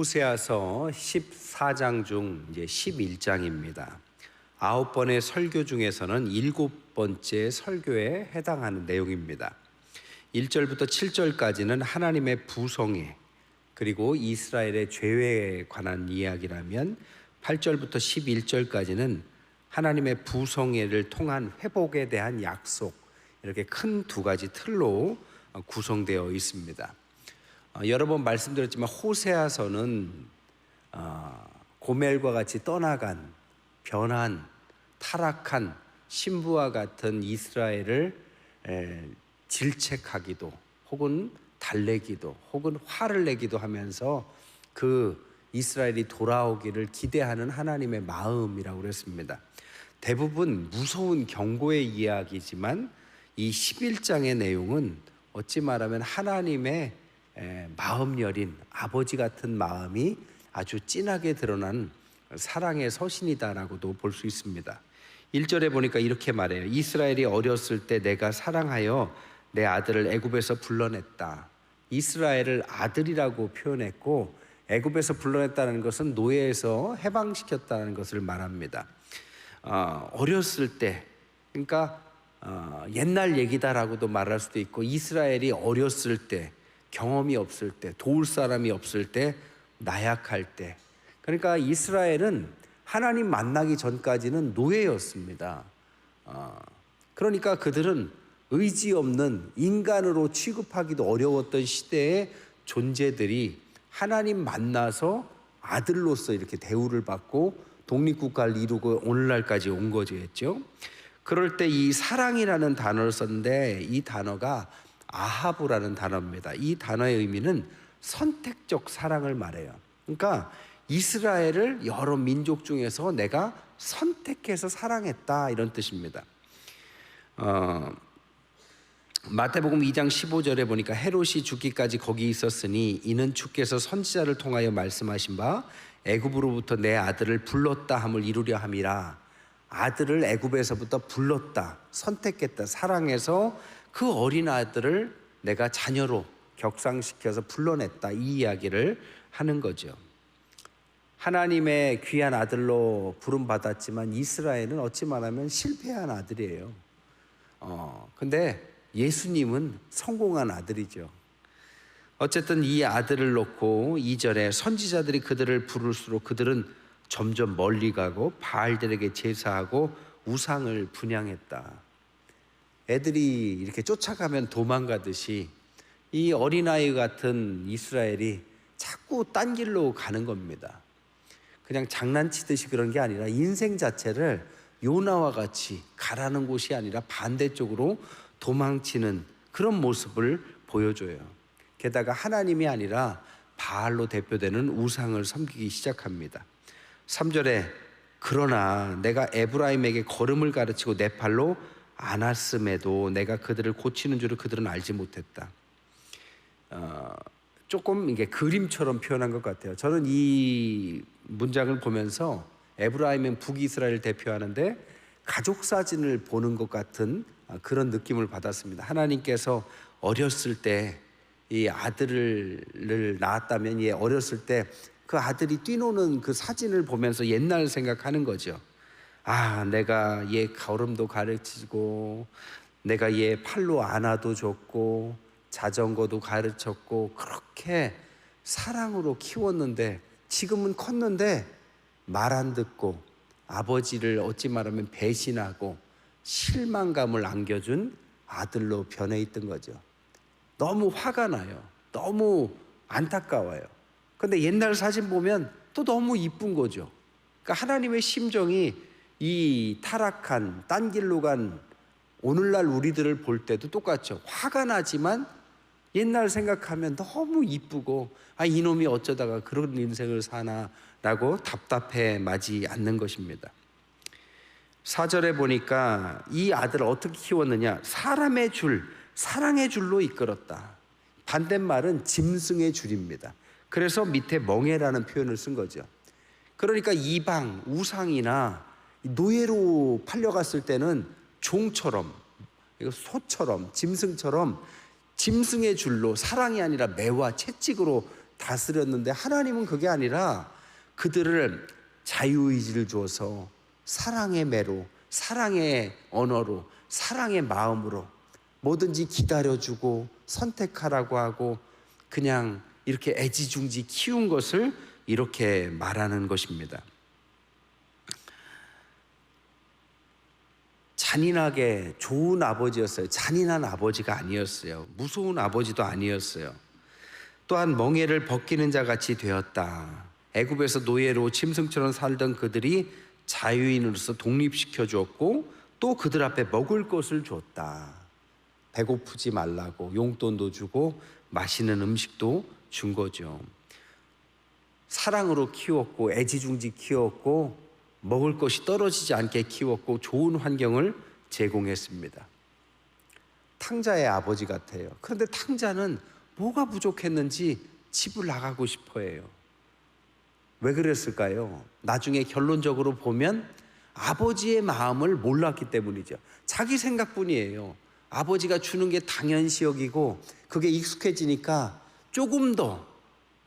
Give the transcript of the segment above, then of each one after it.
호세아서 14장 중 이제 11장입니다. 아홉 번의 설교 중에서는 일곱 번째 설교에 해당하는 내용입니다. 1절부터 7절까지는 하나님의 부성애 그리고 이스라엘의 죄에 관한 이야기라면 8절부터 11절까지는 하나님의 부성애를 통한 회복에 대한 약속 이렇게 큰 두 가지 틀로 구성되어 있습니다. 어, 여러 번 말씀드렸지만 호세아서는 어, 고멜과 같이 떠나간 변한 타락한 신부와 같은 이스라엘을 에, 질책하기도 혹은 달래기도 혹은 화를 내기도 하면서 그 이스라엘이 돌아오기를 기대하는 하나님의 마음이라고 그랬습니다. 대부분 무서운 경고의 이야기지만 이 11장의 내용은 어찌 말하면 하나님의 에, 마음 여린 아버지 같은 마음이 아주 진하게 드러난 사랑의 서신이다라고도 볼 수 있습니다. 1절에 보니까 이렇게 말해요. 이스라엘이 어렸을 때 내가 사랑하여 내 아들을 애굽에서 불러냈다. 이스라엘을 아들이라고 표현했고 애굽에서 불러냈다는 것은 노예에서 해방시켰다는 것을 말합니다. 어, 어렸을 때 그러니까 어, 옛날 얘기다라고도 말할 수도 있고 이스라엘이 어렸을 때 경험이 없을 때 도울 사람이 없을 때 나약할 때 그러니까 이스라엘은 하나님 만나기 전까지는 노예였습니다. 어, 그러니까 그들은 의지 없는 인간으로 취급하기도 어려웠던 시대의 존재들이 하나님 만나서 아들로서 이렇게 대우를 받고 독립국가를 이루고 오늘날까지 온 거죠. 그럴 때 이 사랑이라는 단어를 썼는데 이 단어가 아하부라는 단어입니다. 이 단어의 의미는 선택적 사랑을 말해요. 그러니까 이스라엘을 여러 민족 중에서 내가 선택해서 사랑했다 이런 뜻입니다. 어, 마태복음 2장 15절에 보니까 헤롯이 죽기까지 거기 있었으니 이는 주께서 선지자를 통하여 말씀하신 바 애굽으로부터 내 아들을 불렀다 함을 이루려 함이라 아들을 애굽에서부터 불렀다 선택했다 사랑해서 그 어린 아들을 내가 자녀로 격상시켜서 불러냈다 이 이야기를 하는 거죠. 하나님의 귀한 아들로 부름 받았지만 이스라엘은 어찌 말하면 실패한 아들이에요. 어, 근데 예수님은 성공한 아들이죠. 어쨌든 이 아들을 놓고 이절에 선지자들이 그들을 부를수록 그들은 점점 멀리 가고 바알들에게 제사하고 우상을 분양했다. 애들이 이렇게 쫓아가면 도망가듯이 이 어린아이 같은 이스라엘이 자꾸 딴 길로 가는 겁니다. 그냥 장난치듯이 그런 게 아니라 인생 자체를 요나와 같이 가라는 곳이 아니라 반대쪽으로 도망치는 그런 모습을 보여줘요. 게다가 하나님이 아니라 바알로 대표되는 우상을 섬기기 시작합니다. 3절에 그러나 내가 에브라임에게 걸음을 가르치고 내 팔로 안았음에도 내가 그들을 고치는 줄을 그들은 알지 못했다. 어, 조금 이게 그림처럼 표현한 것 같아요. 저는 이 문장을 보면서 에브라임은 북이스라엘 대표하는데 가족 사진을 보는 것 같은 그런 느낌을 받았습니다. 하나님께서 어렸을 때 이 아들을 낳았다면 이 어렸을 때 그 아들이 뛰노는 그 사진을 보면서 옛날 생각하는 거죠. 아, 내가 얘 걸음도 가르치고, 내가 얘 팔로 안아도 줬고, 자전거도 가르쳤고, 그렇게 사랑으로 키웠는데, 지금은 컸는데, 말 안 듣고, 아버지를 어찌 말하면 배신하고, 실망감을 안겨준 아들로 변해 있던 거죠. 너무 화가 나요. 너무 안타까워요. 근데 옛날 사진 보면 또 너무 이쁜 거죠. 그러니까 하나님의 심정이 이 타락한 딴 길로 간 오늘날 우리들을 볼 때도 똑같죠. 화가 나지만 옛날 생각하면 너무 이쁘고 아 이놈이 어쩌다가 그런 인생을 사나라고 답답해 마지 않는 것입니다. 사절에 보니까 이 아들을 어떻게 키웠느냐? 사람의 줄, 사랑의 줄로 이끌었다. 반대말은 짐승의 줄입니다. 그래서 밑에 멍해라는 표현을 쓴 거죠. 그러니까 이방, 우상이나 노예로 팔려갔을 때는 종처럼, 소처럼, 짐승처럼 짐승의 줄로 사랑이 아니라 매와 채찍으로 다스렸는데 하나님은 그게 아니라 그들을 자유의지를 주어서 사랑의 매로, 사랑의 언어로, 사랑의 마음으로 뭐든지 기다려주고 선택하라고 하고 그냥 이렇게 애지중지 키운 것을 이렇게 말하는 것입니다. 잔인하게 좋은 아버지였어요. 잔인한 아버지가 아니었어요. 무서운 아버지도 아니었어요. 또한 멍에를 벗기는 자 같이 되었다. 애굽에서 노예로 짐승처럼 살던 그들이 자유인으로서 독립시켜 주었고 또 그들 앞에 먹을 것을 줬다. 배고프지 말라고 용돈도 주고 맛있는 음식도 준 거죠. 사랑으로 키웠고 애지중지 키웠고 먹을 것이 떨어지지 않게 키웠고 좋은 환경을 제공했습니다. 탕자의 아버지 같아요. 그런데 탕자는 뭐가 부족했는지 집을 나가고 싶어 해요. 왜 그랬을까요? 나중에 결론적으로 보면 아버지의 마음을 몰랐기 때문이죠. 자기 생각뿐이에요. 아버지가 주는 게 당연시 여기고 그게 익숙해지니까 조금 더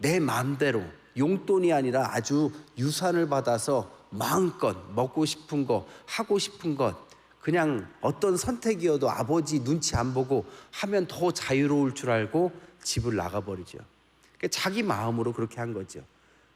내 마음대로 용돈이 아니라 아주 유산을 받아서 마음껏 먹고 싶은 거, 하고 싶은 것, 그냥 어떤 선택이어도 아버지 눈치 안 보고 하면 더 자유로울 줄 알고 집을 나가버리죠. 그러니까 자기 마음으로 그렇게 한 거죠.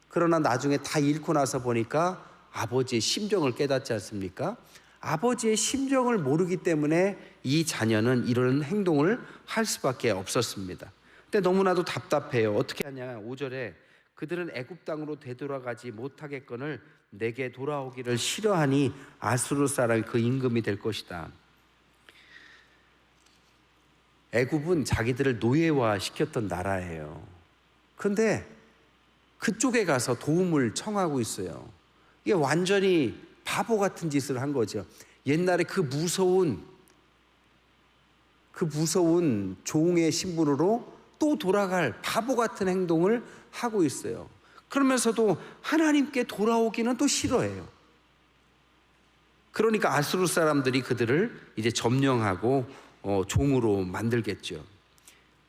그러나 나중에 다 잃고 나서 보니까 아버지의 심정을 깨닫지 않습니까? 아버지의 심정을 모르기 때문에 이 자녀는 이런 행동을 할 수밖에 없었습니다. 근데 너무나도 답답해요. 어떻게 하냐? 5절에 그들은 애굽 땅으로 되돌아가지 못하겠거늘 내게 돌아오기를 싫어하니 아수르 사람이 그 임금이 될 것이다. 애굽은 자기들을 노예화 시켰던 나라예요. 근데 그쪽에 가서 도움을 청하고 있어요. 이게 완전히 바보 같은 짓을 한 거죠. 옛날에 그 무서운 그 무서운 종의 신분으로 또 돌아갈 바보 같은 행동을 하고 있어요. 그러면서도 하나님께 돌아오기는 또 싫어해요. 그러니까 아수르 사람들이 그들을 이제 점령하고 어, 종으로 만들겠죠.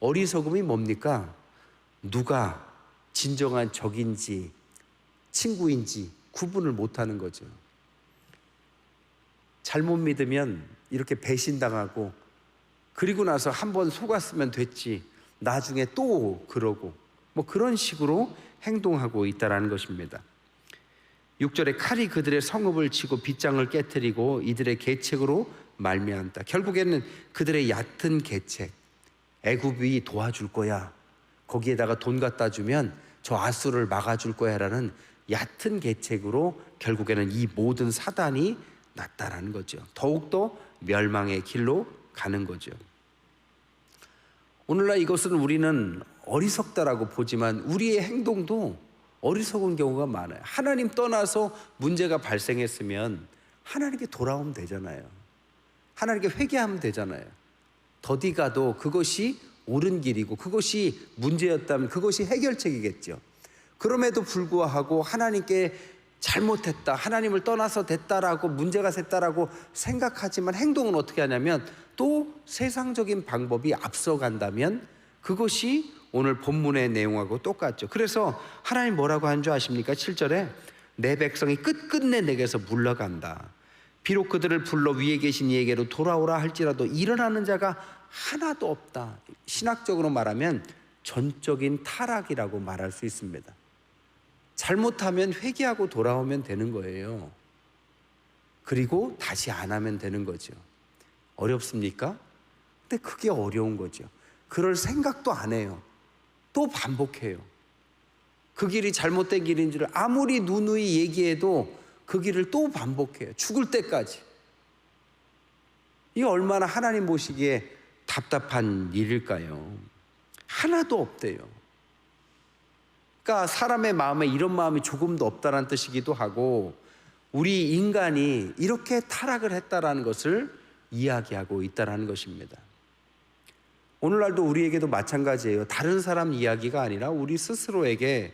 어리석음이 뭡니까? 누가 진정한 적인지 친구인지 구분을 못하는 거죠. 잘못 믿으면 이렇게 배신당하고 그리고 나서 한 번 속았으면 됐지 나중에 또 그러고 뭐 그런 식으로 행동하고 있다라는 것입니다. 6절에 칼이 그들의 성읍을 치고 빗장을 깨뜨리고 이들의 계책으로 말미암다. 결국에는 그들의 얕은 계책, 애굽이 도와줄 거야. 거기에다가 돈 갖다 주면 저 아수를 막아줄 거야라는 얕은 계책으로 결국에는 이 모든 사단이 났다라는 거죠. 더욱더 멸망의 길로 가는 거죠. 오늘날 이것은 우리는 어리석다라고 보지만 우리의 행동도 어리석은 경우가 많아요. 하나님 떠나서 문제가 발생했으면 하나님께 돌아오면 되잖아요. 하나님께 회개하면 되잖아요. 더디 가도 그것이 옳은 길이고 그것이 문제였다면 그것이 해결책이겠죠. 그럼에도 불구하고 하나님께 잘못했다, 하나님을 떠나서 됐다라고 문제가 됐다라고 생각하지만 행동은 어떻게 하냐면 또 세상적인 방법이 앞서간다면 그것이 오늘 본문의 내용하고 똑같죠. 그래서 하나님 뭐라고 한 줄 아십니까? 7절에 내 백성이 끝끝내 내게서 물러간다. 비록 그들을 불러 위에 계신 이에게로 돌아오라 할지라도 일어나는 자가 하나도 없다. 신학적으로 말하면 전적인 타락이라고 말할 수 있습니다. 잘못하면 회개하고 돌아오면 되는 거예요. 그리고 다시 안 하면 되는 거죠. 어렵습니까? 근데 그게 어려운 거죠. 그럴 생각도 안 해요. 또 반복해요. 그 길이 잘못된 길인 줄 아무리 누누이 얘기해도 그 길을 또 반복해요. 죽을 때까지. 이게 얼마나 하나님 보시기에 답답한 일일까요? 하나도 없대요. 그러니까 사람의 마음에 이런 마음이 조금도 없다는 뜻이기도 하고 우리 인간이 이렇게 타락을 했다라는 것을 이야기하고 있다라는 것입니다. 오늘날도 우리에게도 마찬가지예요. 다른 사람 이야기가 아니라 우리 스스로에게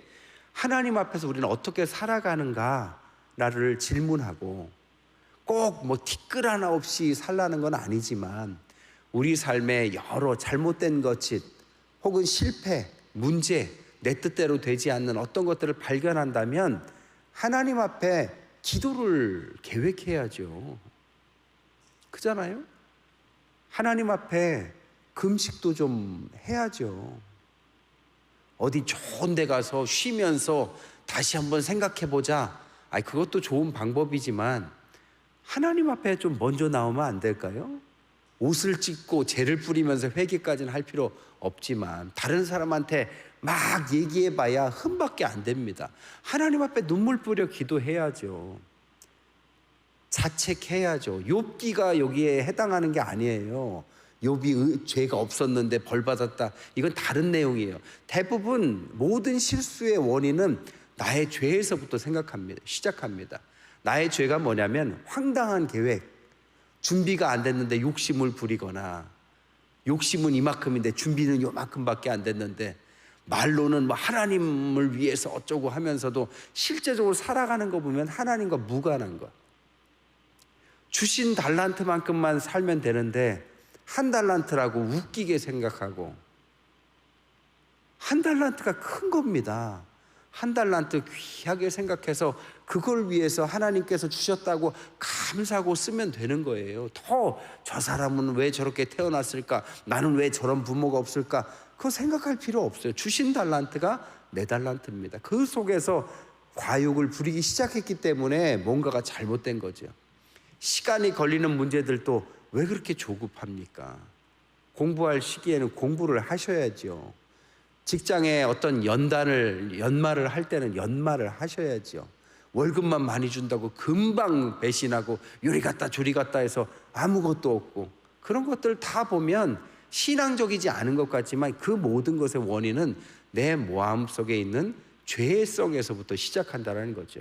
하나님 앞에서 우리는 어떻게 살아가는가를 질문하고 꼭 뭐 티끌 하나 없이 살라는 건 아니지만 우리 삶에 여러 잘못된 것이 혹은 실패, 문제, 내 뜻대로 되지 않는 어떤 것들을 발견한다면 하나님 앞에 기도를 계획해야죠. 그잖아요? 하나님 앞에 금식도 좀 해야죠. 어디 좋은 데 가서 쉬면서 다시 한번 생각해 보자. 아, 그것도 좋은 방법이지만 하나님 앞에 좀 먼저 나오면 안 될까요? 옷을 찢고 죄를 뿌리면서 회개까지는 할 필요 없지만 다른 사람한테 막 얘기해 봐야 흠밖에 안 됩니다. 하나님 앞에 눈물 뿌려 기도해야죠. 자책해야죠. 욥기가 여기에 해당하는 게 아니에요. 욥이 죄가 없었는데 벌 받았다. 이건 다른 내용이에요. 대부분 모든 실수의 원인은 나의 죄에서부터 생각합니다. 시작합니다. 나의 죄가 뭐냐면 황당한 계획, 준비가 안 됐는데 욕심을 부리거나 욕심은 이만큼인데 준비는 요만큼밖에 안 됐는데 말로는 뭐 하나님을 위해서 어쩌고 하면서도 실제적으로 살아가는 거 보면 하나님과 무관한 것. 주신 달란트만큼만 살면 되는데 한 달란트라고 웃기게 생각하고 한 달란트가 큰 겁니다. 한 달란트 귀하게 생각해서 그걸 위해서 하나님께서 주셨다고 감사하고 쓰면 되는 거예요. 더 저 사람은 왜 저렇게 태어났을까? 나는 왜 저런 부모가 없을까? 그거 생각할 필요 없어요. 주신 달란트가 내 달란트입니다. 그 속에서 과욕을 부리기 시작했기 때문에 뭔가가 잘못된 거죠. 시간이 걸리는 문제들도 왜 그렇게 조급합니까? 공부할 시기에는 공부를 하셔야죠. 직장에 어떤 연단을 연말을 할 때는 연말을 하셔야죠. 월급만 많이 준다고 금방 배신하고 요리 갔다 조리 갔다 해서 아무것도 없고 그런 것들 다 보면 신앙적이지 않은 것 같지만 그 모든 것의 원인은 내 마음 속에 있는 죄성에서부터 시작한다는 거죠.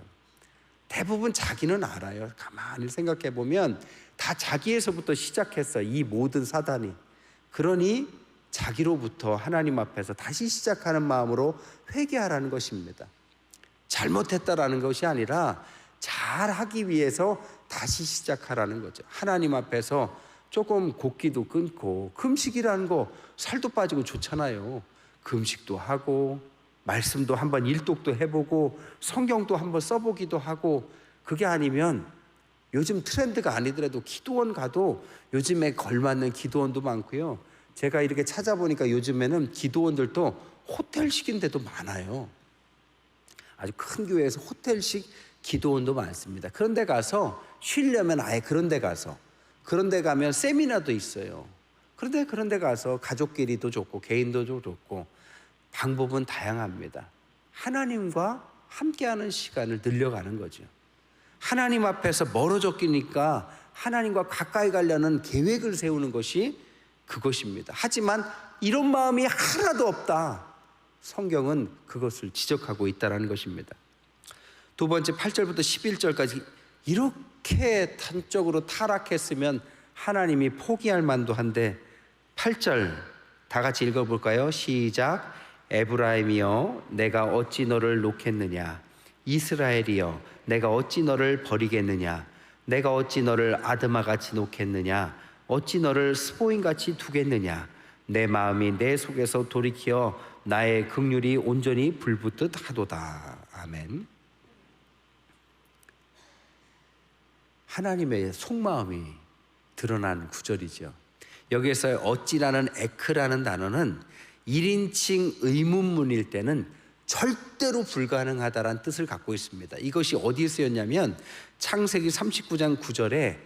대부분 자기는 알아요. 가만히 생각해 보면 다 자기에서부터 시작했어. 이 모든 사단이. 그러니 자기로부터 하나님 앞에서 다시 시작하는 마음으로 회개하라는 것입니다. 잘못했다라는 것이 아니라 잘 하기 위해서 다시 시작하라는 거죠. 하나님 앞에서 조금 곱기도 끊고 금식이라는 거 살도 빠지고 좋잖아요. 금식도 하고 말씀도 한번 일독도 해보고 성경도 한번 써보기도 하고 그게 아니면 요즘 트렌드가 아니더라도 기도원 가도 요즘에 걸맞는 기도원도 많고요. 제가 이렇게 찾아보니까 요즘에는 기도원들도 호텔식인 데도 많아요. 아주 큰 교회에서 호텔식 기도원도 많습니다. 그런데 가서 쉬려면 아예 그런데 가서 그런데 가면 세미나도 있어요. 그런데 그런데 가서 가족끼리도 좋고 개인도 좋고 방법은 다양합니다. 하나님과 함께하는 시간을 늘려가는 거죠. 하나님 앞에서 멀어졌기니까 하나님과 가까이 가려는 계획을 세우는 것이 그것입니다. 하지만 이런 마음이 하나도 없다. 성경은 그것을 지적하고 있다는 것입니다. 두 번째 8절부터 11절까지 이렇게 단적으로 타락했으면 하나님이 포기할 만도 한데 8절 다 같이 읽어 볼까요? 시작. 에브라임이여 내가 어찌 너를 놓겠느냐? 이스라엘이여 내가 어찌 너를 버리겠느냐? 내가 어찌 너를 아드마 같이 놓겠느냐? 어찌 너를 스포인 같이 두겠느냐? 내 마음이 내 속에서 돌이켜 나의 극률이 온전히 불붙듯 하도다. 아멘. 하나님의 속마음이 드러난 구절이죠. 여기에서 어찌라는 에크라는 단어는 1인칭 의문문일 때는 절대로 불가능하다라는 뜻을 갖고 있습니다. 이것이 어디에 쓰였냐면 창세기 39장 9절에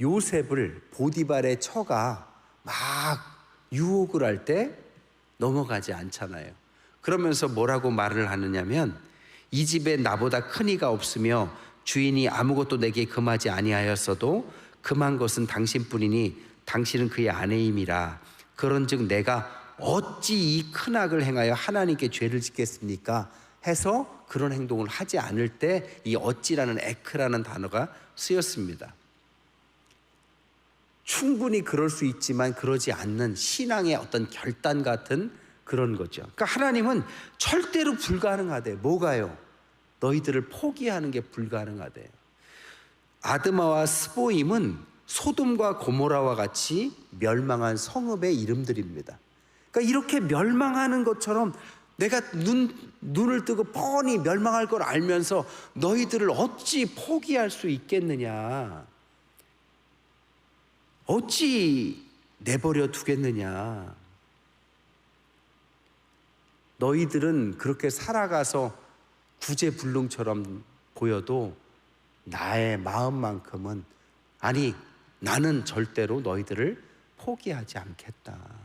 요셉을 보디발의 처가 막 유혹을 할 때 넘어가지 않잖아요. 그러면서 뭐라고 말을 하느냐면 이 집에 나보다 큰 이가 없으며 주인이 아무것도 내게 금하지 아니하였어도 금한 것은 당신뿐이니 당신은 그의 아내임이라 그런즉 내가 어찌 이 큰 악을 행하여 하나님께 죄를 짓겠습니까? 해서 그런 행동을 하지 않을 때 이 어찌라는 에크라는 단어가 쓰였습니다. 충분히 그럴 수 있지만 그러지 않는 신앙의 어떤 결단 같은 그런 거죠. 그러니까 하나님은 절대로 불가능하대. 뭐가요? 너희들을 포기하는 게 불가능하대. 아드마와 스보임은 소돔과 고모라와 같이 멸망한 성읍의 이름들입니다. 그러니까 이렇게 멸망하는 것처럼 내가 눈, 눈을 뜨고 뻔히 멸망할 걸 알면서 너희들을 어찌 포기할 수 있겠느냐? 어찌 내버려 두겠느냐? 너희들은 그렇게 살아가서 구제불능처럼 보여도 나의 마음만큼은 아니 나는 절대로 너희들을 포기하지 않겠다.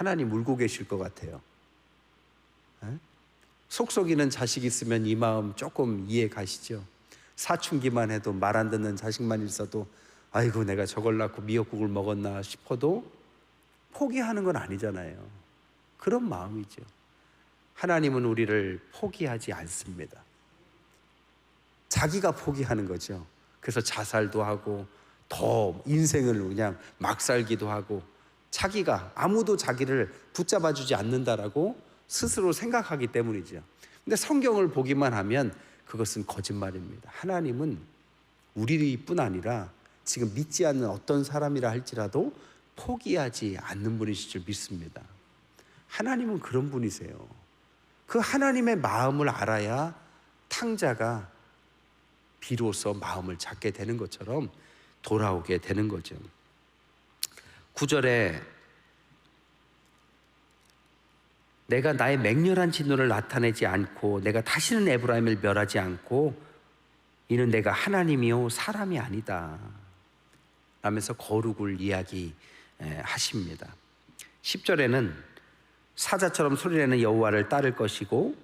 하나님 울고 계실 것 같아요. 에? 속속이는 자식 있으면 이 마음 조금 이해 가시죠? 사춘기만 해도 말 안 듣는 자식만 있어도 아이고 내가 저걸 낳고 미역국을 먹었나 싶어도 포기하는 건 아니잖아요. 그런 마음이죠. 하나님은 우리를 포기하지 않습니다. 자기가 포기하는 거죠. 그래서 자살도 하고 더 인생을 그냥 막 살기도 하고 자기가 아무도 자기를 붙잡아 주지 않는다라고 스스로 생각하기 때문이죠. 근데 성경을 보기만 하면 그것은 거짓말입니다. 하나님은 우리뿐 아니라 지금 믿지 않는 어떤 사람이라 할지라도 포기하지 않는 분이실 줄 믿습니다. 하나님은 그런 분이세요. 그 하나님의 마음을 알아야 탕자가 비로소 마음을 잡게 되는 것처럼 돌아오게 되는 거죠. 9절에 내가 나의 맹렬한 진노를 나타내지 않고 내가 다시는 에브라임을 멸하지 않고 이는 내가 하나님이요 사람이 아니다. 라면서 거룩을 이야기하십니다. 10절에는 사자처럼 소리내는 여호와를 따를 것이고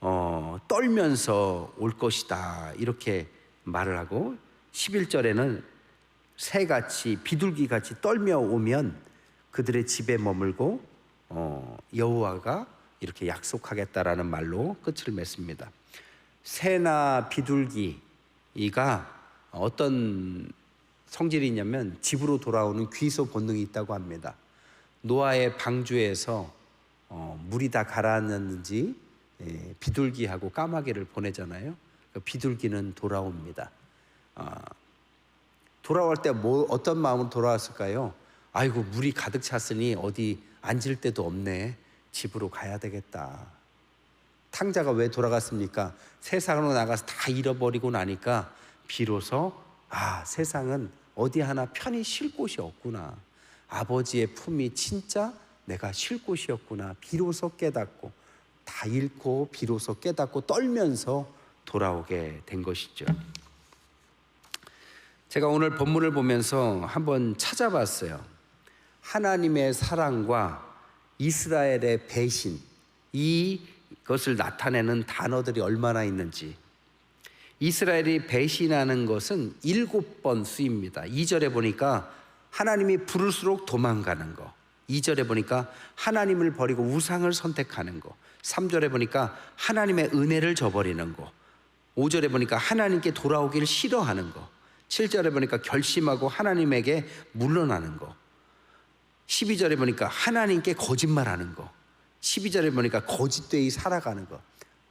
어, 떨면서 올 것이다. 이렇게 말을 하고 11절에는 새같이 비둘기같이 떨며 오면 그들의 집에 머물고 어, 여호와가 이렇게 약속하겠다라는 말로 끝을 맺습니다. 새나 비둘기가 어떤 성질이 있냐면 집으로 돌아오는 귀소 본능이 있다고 합니다. 노아의 방주에서 어, 물이 다 가라앉았는지 예, 비둘기하고 까마귀를 보내잖아요. 그 비둘기는 돌아옵니다. 아, 돌아올 때 뭐 어떤 마음으로 돌아왔을까요? 아이고 물이 가득 찼으니 어디 앉을 데도 없네. 집으로 가야 되겠다. 탕자가 왜 돌아갔습니까? 세상으로 나가서 다 잃어버리고 나니까 비로소 아 세상은 어디 하나 편히 쉴 곳이 없구나. 아버지의 품이 진짜 내가 쉴 곳이었구나. 비로소 깨닫고 다 잃고 비로소 깨닫고 떨면서 돌아오게 된 것이죠. 제가 오늘 본문을 보면서 한번 찾아봤어요. 하나님의 사랑과 이스라엘의 배신 이것을 나타내는 단어들이 얼마나 있는지 이스라엘이 배신하는 것은 일곱 번 쓰입니다. 2절에 보니까 하나님이 부를수록 도망가는 거. 2절에 보니까 하나님을 버리고 우상을 선택하는 거. 3절에 보니까 하나님의 은혜를 저버리는 거. 5절에 보니까 하나님께 돌아오기를 싫어하는 거. 7절에 보니까 결심하고 하나님에게 물러나는 거. 12절에 보니까 하나님께 거짓말하는 거. 12절에 보니까 거짓되이 살아가는 거.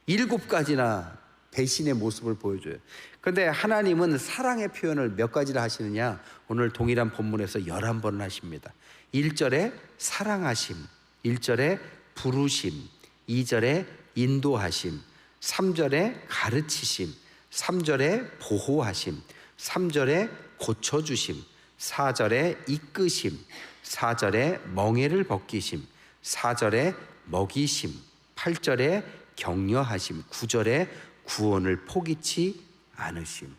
일곱 가지나 배신의 모습을 보여줘요. 그런데 하나님은 사랑의 표현을 몇 가지를 하시느냐? 오늘 동일한 본문에서 11번을 하십니다. 1절에 사랑하심, 1절에 부르심, 2절에 인도하심, 3절에 가르치심, 3절에 보호하심, 3절에 고쳐주심, 4절에 이끄심, 4절에 멍에를 벗기심, 4절에 먹이심, 8절에 격려하심, 9절에 구원을 포기치 않으심.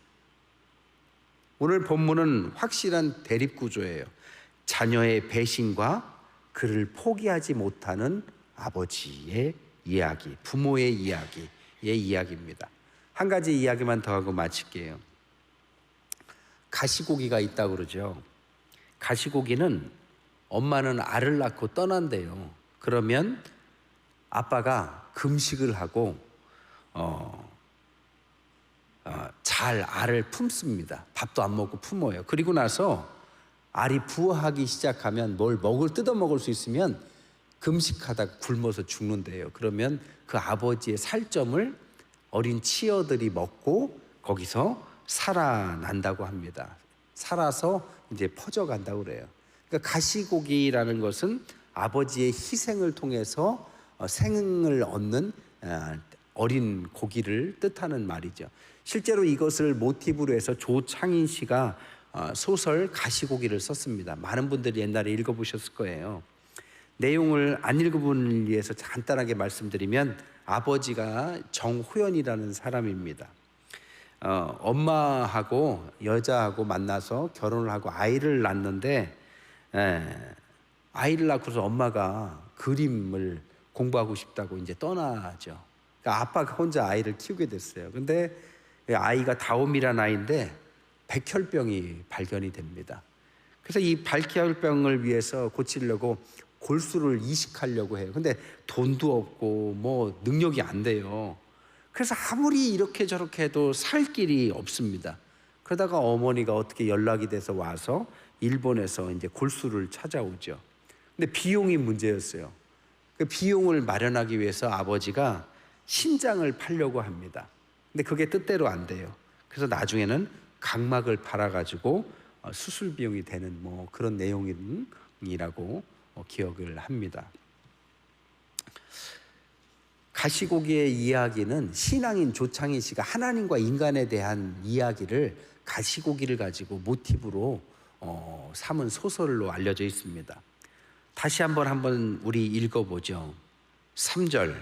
오늘 본문은 확실한 대립 구조예요. 자녀의 배신과 그를 포기하지 못하는 아버지의 이야기, 부모의 이야기의 이야기입니다. 한 가지 이야기만 더 하고 마칠게요. 가시고기가 있다고 그러죠. 가시고기는 엄마는 알을 낳고 떠난대요. 그러면 아빠가 금식을 하고 어, 어, 잘 알을 품습니다. 밥도 안 먹고 품어요. 그리고 나서 알이 부화하기 시작하면 뭘 먹을 뜯어 먹을 수 있으면 금식하다 굶어서 죽는데요. 그러면 그 아버지의 살점을 어린 치어들이 먹고 거기서 살아난다고 합니다. 살아서 이제 퍼져간다고 그래요. 그러니까 가시고기라는 것은 아버지의 희생을 통해서 어, 생을 얻는 어, 어린 고기를 뜻하는 말이죠. 실제로 이것을 모티브로 해서 조창인 씨가 어, 소설 가시고기를 썼습니다. 많은 분들이 옛날에 읽어보셨을 거예요. 내용을 안 읽어본 위해서 간단하게 말씀드리면 아버지가 정호연이라는 사람입니다. 어, 엄마하고 여자하고 만나서 결혼을 하고 아이를 낳는데 에, 아이를 낳고서 엄마가 그림을 공부하고 싶다고 이제 떠나죠. 그러니까 아빠가 혼자 아이를 키우게 됐어요. 근데 아이가 다옴이란 아이인데 백혈병이 발견이 됩니다. 그래서 이 백혈병을 위해서 고치려고 골수를 이식하려고 해요. 근데 돈도 없고 뭐 능력이 안 돼요. 그래서 아무리 이렇게 저렇게 해도 살 길이 없습니다. 그러다가 어머니가 어떻게 연락이 돼서 와서 일본에서 이제 골수를 찾아오죠. 근데 비용이 문제였어요. 그 비용을 마련하기 위해서 아버지가 신장을 팔려고 합니다. 근데 그게 뜻대로 안 돼요. 그래서 나중에는 각막을 팔아가지고 어, 수술 비용이 되는 뭐 그런 내용이라고 어, 기억을 합니다. 가시고기의 이야기는 신앙인 조창희 씨가 하나님과 인간에 대한 이야기를 가시고기를 가지고 모티브로 어, 삼은 소설로 알려져 있습니다. 다시 한번 한번 우리 읽어보죠. 3절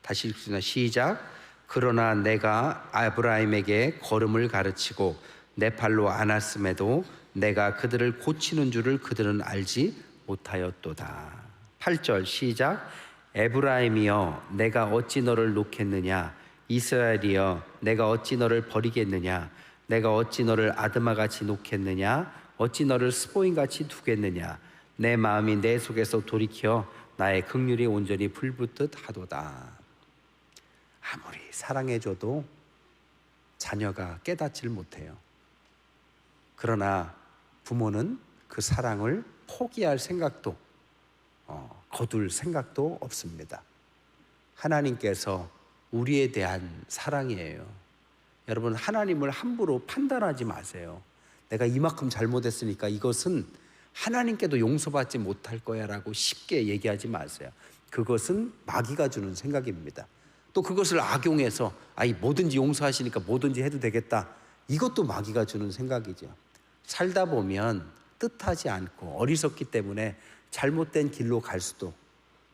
다시 읽습니다. 시작. 그러나 내가 아브라함에게 걸음을 가르치고 내 팔로 안았음에도 내가 그들을 고치는 줄을 그들은 알지 못하였도다. 8절 시작. 에브라임이여 내가 어찌 너를 놓겠느냐? 이스라엘이여 내가 어찌 너를 버리겠느냐? 내가 어찌 너를 아드마같이 놓겠느냐? 어찌 너를 스포인같이 두겠느냐? 내 마음이 내 속에서 돌이켜 나의 극률이 온전히 불붙듯 하도다. 아무리 사랑해줘도 자녀가 깨닫질 못해요. 그러나 부모는 그 사랑을 포기할 생각도 어, 거둘 생각도 없습니다. 하나님께서 우리에 대한 사랑이에요. 여러분 하나님을 함부로 판단하지 마세요. 내가 이만큼 잘못했으니까 이것은 하나님께도 용서받지 못할 거야 라고 쉽게 얘기하지 마세요. 그것은 마귀가 주는 생각입니다. 또 그것을 악용해서 아이 뭐든지 용서하시니까 뭐든지 해도 되겠다. 이것도 마귀가 주는 생각이죠. 살다 보면 뜻하지 않고 어리석기 때문에 잘못된 길로 갈 수도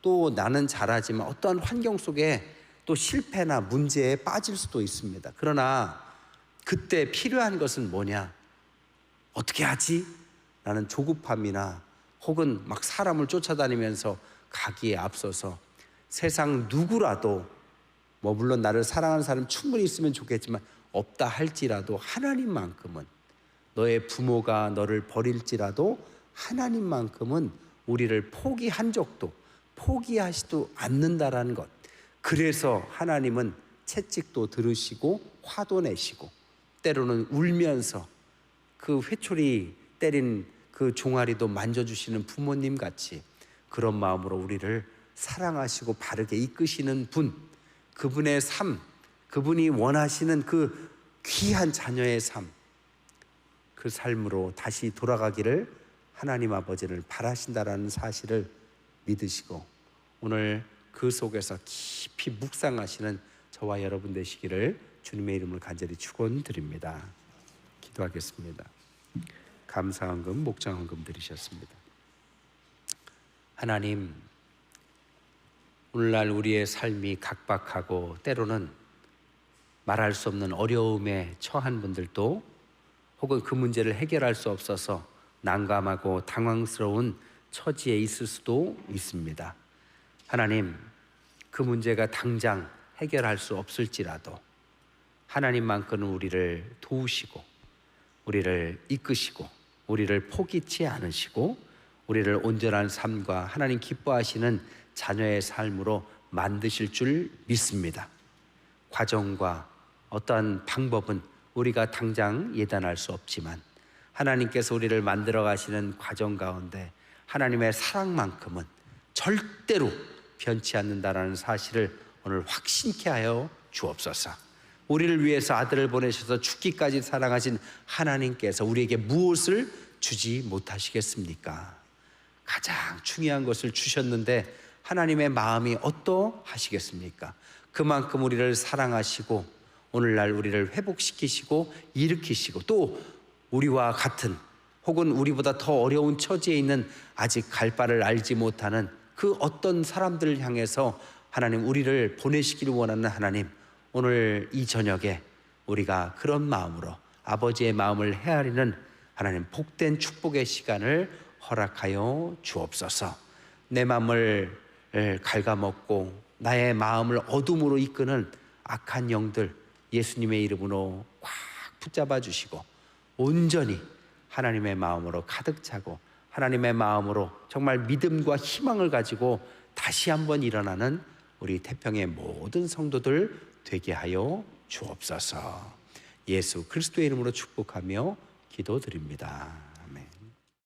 또 나는 잘하지만 어떠한 환경 속에 또 실패나 문제에 빠질 수도 있습니다. 그러나 그때 필요한 것은 뭐냐? 어떻게 하지? 라는 조급함이나 혹은 막 사람을 쫓아다니면서 가기에 앞서서 세상 누구라도 뭐 물론 나를 사랑하는 사람 충분히 있으면 좋겠지만 없다 할지라도 하나님만큼은 너의 부모가 너를 버릴지라도 하나님만큼은 우리를 포기한 적도 포기하지도 않는다라는 것. 그래서 하나님은 채찍도 들으시고 화도 내시고 때로는 울면서 그 회초리 때린 그 종아리도 만져주시는 부모님 같이 그런 마음으로 우리를 사랑하시고 바르게 이끄시는 분, 그분의 삶, 그분이 원하시는 그 귀한 자녀의 삶, 그 삶으로 다시 돌아가기를 하나님 아버지를 바라신다라는 사실을 믿으시고 오늘 그 속에서 깊이 묵상하시는 저와 여러분 되시기를 주님의 이름을 간절히 축원드립니다. 기도하겠습니다. 감사한금 목장한금 드리셨습니다. 하나님 오늘날 우리의 삶이 각박하고 때로는 말할 수 없는 어려움에 처한 분들도 혹은 그 문제를 해결할 수 없어서 난감하고 당황스러운 처지에 있을 수도 있습니다. 하나님, 그 문제가 당장 해결할 수 없을지라도 하나님만큼은 우리를 도우시고 우리를 이끄시고 우리를 포기치 않으시고 우리를 온전한 삶과 하나님 기뻐하시는 자녀의 삶으로 만드실 줄 믿습니다. 과정과 어떠한 방법은 우리가 당장 예단할 수 없지만 하나님께서 우리를 만들어 가시는 과정 가운데 하나님의 사랑만큼은 절대로 변치 않는다라는 사실을 오늘 확신케 하여 주옵소서. 우리를 위해서 아들을 보내셔서 죽기까지 사랑하신 하나님께서 우리에게 무엇을 주지 못하시겠습니까? 가장 중요한 것을 주셨는데 하나님의 마음이 어떠하시겠습니까? 그만큼 우리를 사랑하시고 오늘날 우리를 회복시키시고 일으키시고 또 우리와 같은 혹은 우리보다 더 어려운 처지에 있는 아직 갈 바를 알지 못하는 그 어떤 사람들을 향해서 하나님 우리를 보내시기를 원하는 하나님 오늘 이 저녁에 우리가 그런 마음으로 아버지의 마음을 헤아리는 하나님 복된 축복의 시간을 허락하여 주옵소서. 내 마음을 갉아먹고 나의 마음을 어둠으로 이끄는 악한 영들 예수님의 이름으로 꽉 붙잡아 주시고 온전히 하나님의 마음으로 가득 차고 하나님의 마음으로 정말 믿음과 희망을 가지고 다시 한번 일어나는 우리 태평의 모든 성도들 되게 하여 주옵소서. 예수 그리스도의 이름으로 축복하며 기도드립니다.